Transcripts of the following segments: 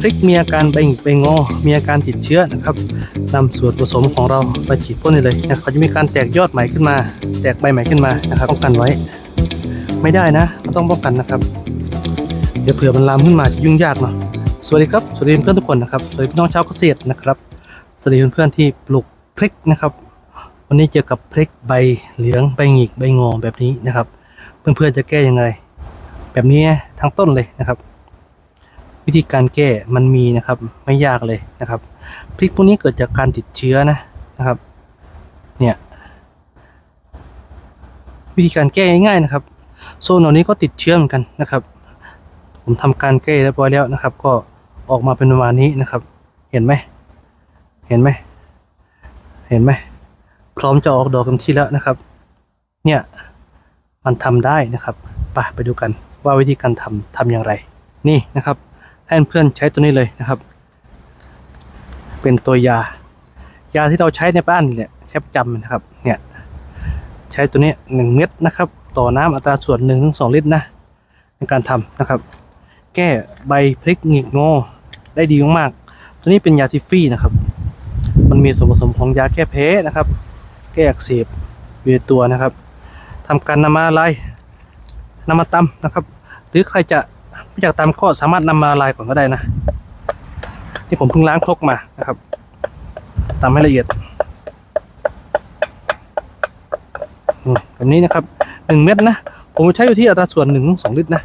พริกมีอาการใบหงิกใบงอ มีอาการติดเชื้อนะครับนำส่วนผสมของเราไปฉีดพ่นเลยนะเขาจะมีการแตกยอดใหม่ขึ้นมา แตกใบใหม่ขึ้นมานะครับป้องกันไว้ ไม่ได้นะต้องป้องกันนะครับ เดี๋ยวเผื่อมันลามขึ้นมาจะยุ่งยากเนาะสวัสดีครับสวัสดีเพื่อนทุกคนนะครับสวัสดีพี่น้องชาวเกษตรนะครับสวัสดีเพื่อนๆที่ปลูกพริกนะครับ วันนี้เจอกับพริกใบเหลืองใบหงิกใบงอแบบนี้นะครับ เพื่อนๆจะแก้ยังไง แบบนี้ทั้งต้นเลยนะครับ วิธีการแก้มันมีนะครับ ไม่ยากเลยนะครับพริกพวกนี้เกิดจากการติดเชื้อนะนะครับ เนี่ย วิธีการแก้ง่ายๆนะครับ โซนเหล่านี้ก็ติดเชื้อเหมือนกันนะครับ ผมทำการแก้เรียบร้อยแล้วนะครับ ก็ออกมาเป็นประมาณนี้นะครับ เห็นไหมเห็นไหมเห็นไหมพร้อมจะออกดอกเต็มที่แล้วนะครับ เนี่ยมันทำได้นะครับไปไปดูกันว่าวิธีการทำทำอย่างไร นี่นะครับ ให้เพื่อนๆใช้ตัวนี้เลยนะครับ เป็นตัวยา ยาที่เราใช้ในบ้านเนี่แหละใช้ประจำนะครับ เนี่ยใช้ตัวนี้หนึ่งเม็ดนะครับ ต่อน้ำอัตราส่วนหนึ่งถึงสองลิตรนะในการทำนะครับ แก้ใบพริกหงิกงอได้ดีมากๆตัวนี้เป็นยาทิฟฟี่นะครับ มันมีส่วนผสมของยาแก้แพ้นะครับ แก้อักเสบอยู่ในตัวนะครับทำการนำมาละลายนำมาตำนะครับ หรือใครจะ อยากตำก็สามารถนำมาละลายก่อนก็ได้นะ ที่ผมเพิ่งล้างครกมานะครับตำให้ละเอียดอืมแบบนี้นะครับหนึ่งเม็ดนะ ผมใช้อยู่ที่อัตราส่วนหนึ่งสองลิตรนะ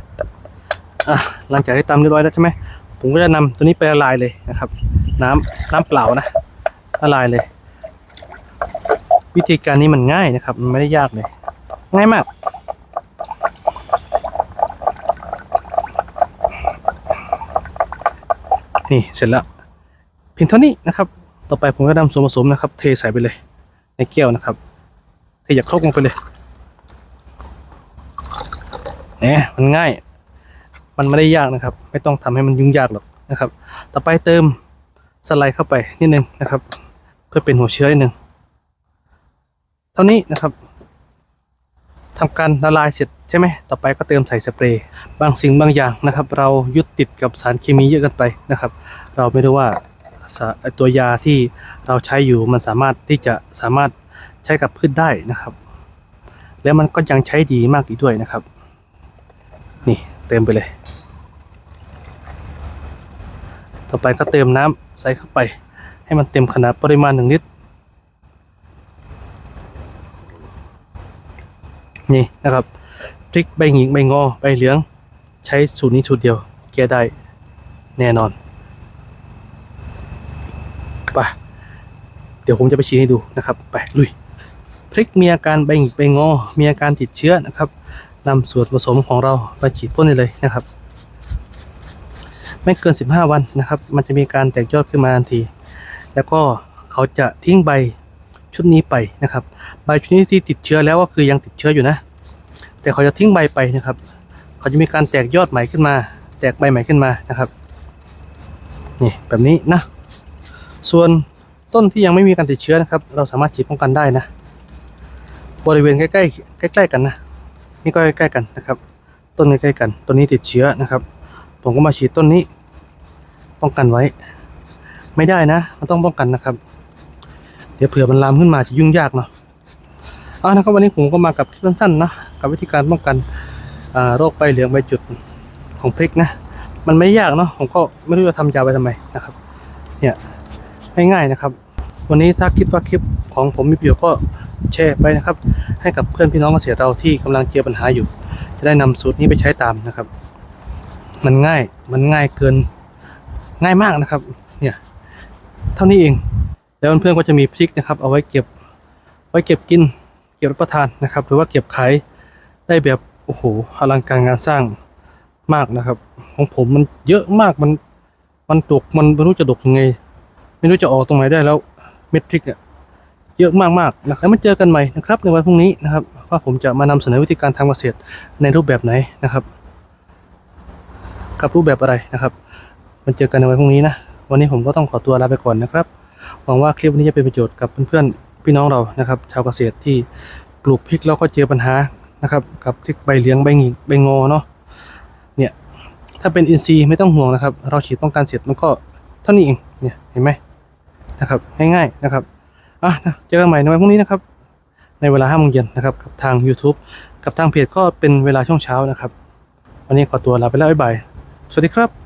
อะหลังจากที่ตำเรียบร้อยแล้วใช่ไหมผมก็จะนำตัวนี้ไปละลายเลยนะครับ น้ำน้ำเปล่านะละลายเลย วิธีการนี้มันง่ายนะครับ มันไม่ได้ยากเลย ง่ายมาก นี่เสร็จแล้วเพียงเท่านี้นะครับ ต่อไปผมก็นำส่วนผสมนะครับ เทใส่ไปเลย ในแก้วนะครับ เทจากครกลงไปเลยเนี่ยมันง่าย มันไม่ได้ยากนะครับ ไม่ต้องทำให้มันยุ่งยากหรอกนะครับ ต่อไปเติมสไลด์เข้าไปนิดนึงนะครับ เพื่อเป็นหัวเชื้อนิดนึงเท่านี้นะครับทำการละลายเสร็จ ช่ไหมต่อไปก็เติมใส่สเปรย์ บางสิ่งบางอย่างนะครับ เรายึดติดกับสารเคมีเยอะเกันไปนะครับ เราไม่รู้ว่าตัวยาที่เราใช้อยู่มันสามารถที่จะสามารถใช้กับพืชได้นะครับ แล้วมันก็ยังใช้ดีมากอีกด้วยนะครับ นี่เติมไปเลย ต่อไปก็เติมน้ำใส่เข้าไป ให้มันเต็มขนาดปริมาณหนึ่งลิตรนี่นะครับ พริกใบหงิกใบงอใบเหลือง ใช้สูตรนี้สูตรเดียวแก้ได้แน่นอนไปเดี๋ยวผมจะไปชี้ให้ดูนะครับ ไปลุยพริกมีอาการใบหงิกใบงอ มีอาการติดเชื้อนะครับนำส่วนผสมของเราไปฉีดพ่นได้เลยนะครับ ไม่เกิน 15 วันนะครับ มันจะมีการแตกยอดขึ้นมาทันที แล้วก็เขาจะทิ้งใบชุดนี้ไปนะครับ ใบชุดนี้ที่ติดเชื้อแล้วก็คือยังติดเชื้ออยู่นะ แต่เขาจะทิ้งใบไปนะครับ เขาจะมีการแตกยอดใหม่ขึ้นมา แตกใบใหม่ขึ้นมานะครับนี่แบบนี้นะ ส่วนต้นที่ยังไม่มีการติดเชื้อนะครับ เราสามารถฉีดป้องกันได้นะ บริเวณใกล้ๆใกล้ๆกันนะนี่ก็ใกล้ๆกันนะครับ ต้นใกล้ๆกันต้นนี้ติดเชื้อนะครับ ผมก็มาฉีดต้นนี้ ป้องกันไว้ ไม่ได้นะ มันต้องป้องกันนะครับ เดี๋ยวเผื่อมันลามขึ้นมาจะยุ่งยากเนาะเอานะครับวันนี้ผมก็มากับคลิปสั้นๆนะ กับวิธีการป้องกันโรคใบเหลืองใบจุดของพริกนะ มันไม่ยากเนาะผมก็ไม่รู้จะทำยาไปทำไมนะครับ เนี่ยง่ายๆนะครับ วันนี้ถ้าคิดว่าคลิปของผมมีประโยชน์ก็แชร์ไปนะครับ ให้กับเพื่อนพี่น้องเกษตรเราที่กำลังเจอปัญหาอยู่ จะได้นำสูตรนี้ไปใช้ตามนะครับ มันง่ายมันง่ายเกินง่ายมากนะครับ เนี่ยเท่านี้เอง แล้วเพื่อนๆก็จะมีพริกนะครับ เอาไว้เก็บไว้เก็บกิน เก็บรับประทานนะครับ หรือว่าเก็บขาย ได้แบบโอ้โหอลังการงานสร้างมากนะครับ ของผมมันเยอะมากมันมันดกมันไม่รู้จะดกยังไง ไม่รู้จะออกตรงไหนได้แล้วเม็ดพริกเนี่ยเยอะมากๆนะแล้วมาเจอกันใหม่นะครับ ในวันพรุ่งนี้นะครับ ว่าผมจะมานำเสนอวิธีการทำเกษตรในรูปแบบไหนนะครับกับรูปแบบอะไรนะครับมันเจอกันในวันพรุ่งนี้นะวันนี้ผมก็ต้องขอตัวลาไปก่อนนะครับหวังว่าคลิปนี้จะเป็นประโยชน์กับเพื่อนๆพี่น้องเรานะครับ ชาวเกษตรที่ปลูกพริกแล้วก็เจอปัญหา นะครับกับที่ใบเหลืองใบงิกใบงอเนาะเนี่ยถ้าเป็นอินทรีย์ไม่ต้องห่วงนะครับ เราฉีดป้องกันเสร็จมันก็เท่านี้เองเนี่ยเห็นไหมนะครับง่ายๆนะครับอะนะเจอกันใหม่ในวันพรุ่งนี้นะครับ ในเวลาห้าโมงเย็นนะครับกับทาง YouTube กับทางเพจก็เป็นเวลาช่วงเช้านะครับ วันนี้ขอตัวลาไปแล้วบ๊ายบายสวัสดีครับ